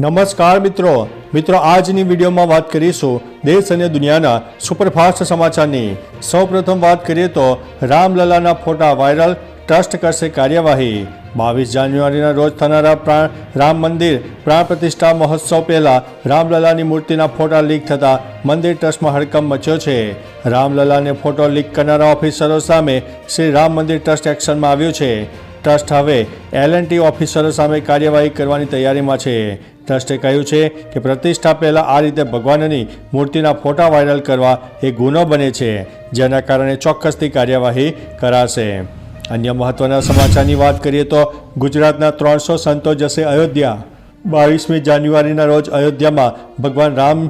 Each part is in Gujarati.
નમસ્કાર મિત્રો. મિત્રો, આજની વિડીયોમાં વાત કરીશું દેશ અને દુનિયાના સુપરફાસ્ટ સમાચારની. સૌપ્રથમ વાત કરીએ તો રામલલાના ફોટા વાયરલ, ટ્રસ્ટ કરશે કાર્યવાહી. બાવીસ જાન્યુઆરીના રોજ થનારા પ્રાણ, રામ મંદિર પ્રાણ પ્રતિષ્ઠા મહોત્સવ પહેલાં રામલલાની મૂર્તિના ફોટા લીક થતા મંદિર ટ્રસ્ટમાં હડકંપ મચ્યો છે. રામલલાને ફોટો લીક કરનારા ઓફિસરો સામે શ્રી રામ મંદિર ટ્રસ્ટ એક્શનમાં આવ્યું છે. ટ્રસ્ટ હવે એલ એન્ડ ટી ઓફિસરો સામે કાર્યવાહી કરવાની તૈયારીમાં છે. ટ્રસ્ટે કહ્યું છે કે પ્રતિષ્ઠા પહેલાં આ રીતે ભગવાનની મૂર્તિના ફોટા વાયરલ કરવા એ ગુનો બને છે, જેના કારણે ચોક્કસથી કાર્યવાહી કરાશે. અન્ય મહત્વના સમાચારની વાત કરીએ તો ગુજરાતના ત્રણસો સંતો જશે અયોધ્યા. બાવીસમી જાન્યુઆરીના રોજ અયોધ્યામાં ભગવાન રામ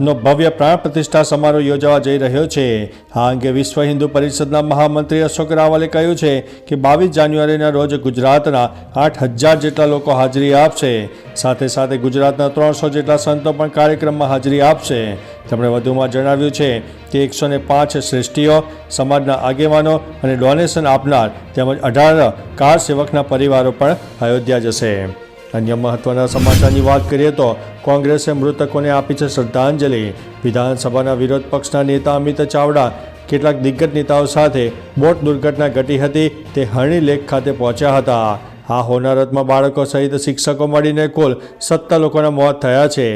નો ભવ્ય પ્રાણ પ્રતિષ્ઠા સમારોહ યોજાવા જઈ રહ્યો છે. આ અંગે વિશ્વ હિન્દુ પરિષદના મહામંત્રી અશોક રાવલે કહ્યું છે કે બાવીસ જાન્યુઆરીના રોજ ગુજરાતના આઠ હજાર જેટલા લોકો હાજરી આપશે. સાથે સાથે ગુજરાતના ત્રણસો જેટલા સંતો પણ કાર્યક્રમમાં હાજરી આપશે. તેમણે વધુમાં જણાવ્યું છે કે એકસો ને પાંચ શ્રેષ્ઠીઓ, સમાજના આગેવાનો અને ડોનેશન આપનાર તેમજ અઢાર કાર સેવકના પરિવારો પણ અયોધ્યા જશે. અન્ય મહત્વના સમાચારની વાત કરીએ તો કોંગ્રેસે મૃતકોને આપી છે શ્રદ્ધાંજલિ. વિધાનસભાના વિરોધ પક્ષના નેતા અમિત ચાવડા, કેટલાક દિગ્ગજ નેતાઓ સાથે બોટ દુર્ઘટના ઘટી હતી, તે હરણી લેક ખાતે પહોંચ્યા હતા. આ હોનારતમાં બાળકો સહિત શિક્ષકો મળીને કુલ સત્તર લોકોના મોત થયા છે.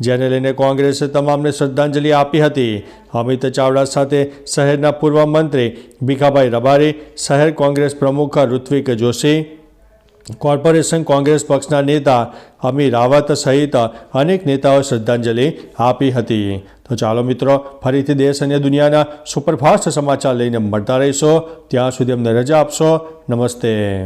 જેને લઈને કોંગ્રેસે તમામને શ્રદ્ધાંજલિ આપી હતી. અમિત ચાવડા સાથે શહેરના પૂર્વ મંત્રી ભીખાભાઈ રબારી, શહેર કોંગ્રેસ પ્રમુખ ઋત્વિક જોશી કોર્પોરેશન કોંગ્રેસ પક્ષના નેતા અમી રાવત સહિત અનેક નેતાઓ શ્રદ્ધાંજલિ આપી હતી. તો ચાલો મિત્રો, ફરીથી દેશ અને દુનિયાના સુપરફાસ્ટ સમાચાર લઈને મળતા રહીશો. ત્યાં સુધી અમને રજા આપશો. નમસ્તે.